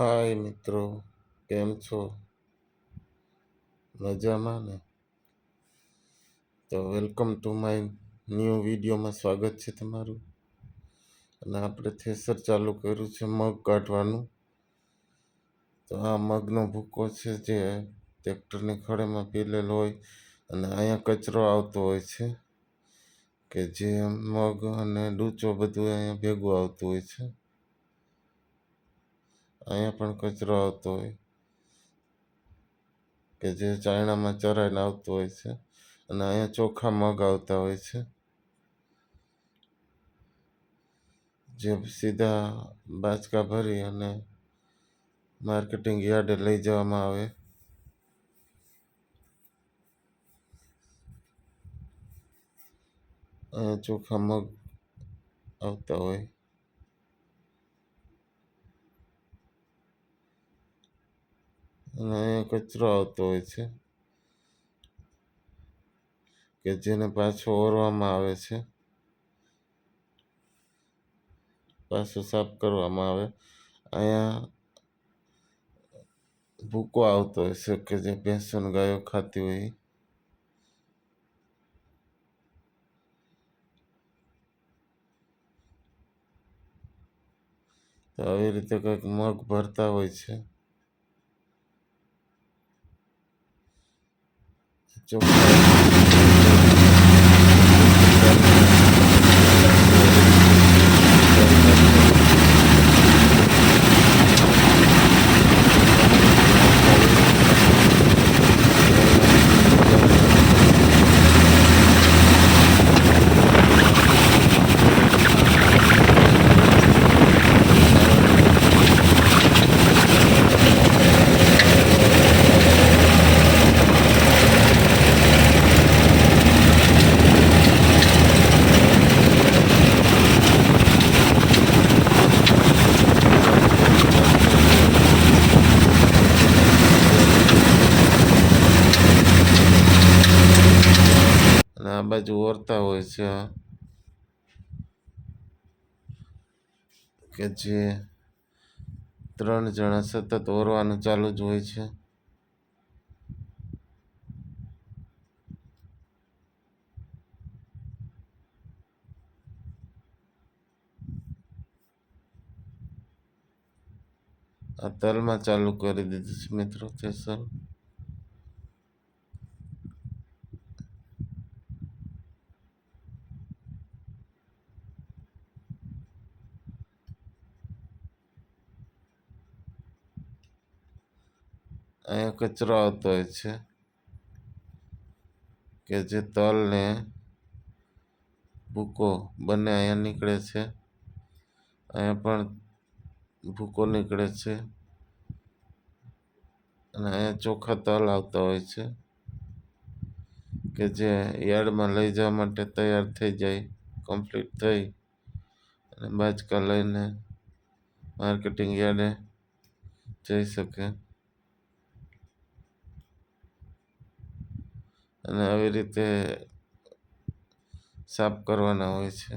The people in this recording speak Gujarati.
હાય મિત્રો, કેમ છો? મજામાં ને? તો વેલકમ ટુ માય ન્યૂ વિડીયોમાં સ્વાગત છે તમારું. અને આપણે થેસર ચાલુ કર્યું છે મગ કાઢવાનું. તો આ મગનો ભૂકો છે જે ટ્રેક્ટરની ખડેમાં પીલેલો હોય અને અહીંયા કચરો આવતો હોય છે. કે જે મગ અને ડૂચો બધું અહીંયા ભેગું આવતું હોય છે. અહીંયા પણ કચરો આવતો હોય કે જે ચાયણામાં ચરાઈને આવતું હોય છે અને અહીંયા ચોખ્ખા મગ આવતા હોય છે. જે સીધા બાચકા ભરી અને માર્કેટિંગ યાર્ડે લઈ જવામાં આવે. અહીંયા ચોખ્ખા મગ આવતા હોય. અને અહીંયા કચરો આવતો હોય છે કે જેને પાછો ઓરવામાં આવે છે. પાછું સાફ કરવામાં આવે. અહીંયા ભૂકો આવતો હોય છે કે જે ભેંસન ગાયો ખાતી હોય. તો આવી રીતે કંઈક મગ ભરતા હોય છે. ચોખ્ખા અને આ બાજુ ઓરતા હોય છે. કે જે ત્રણ જણા સતત ઓરવાનું ચાલુ જ હોય છે. આ તલમાં ચાલુ કરી દીધું છે મિત્રો થેસર અહીંયા કચરો આવતો હોય છે કે જે તલને ભૂકો બંને અહીંયા નીકળે છે. અહીંયા પણ ભૂકો નીકળે છે અને અહીંયા ચોખ્ખા તલ આવતા હોય છે કે જે યાર્ડમાં લઈ જવા માટે તૈયાર થઈ જાય, કમ્પ્લીટ થઈ અને બાચકા લઈને માર્કેટિંગ યાર્ડે જઈ શકે. અને આવી રીતે સાફ કરવાના હોય છે.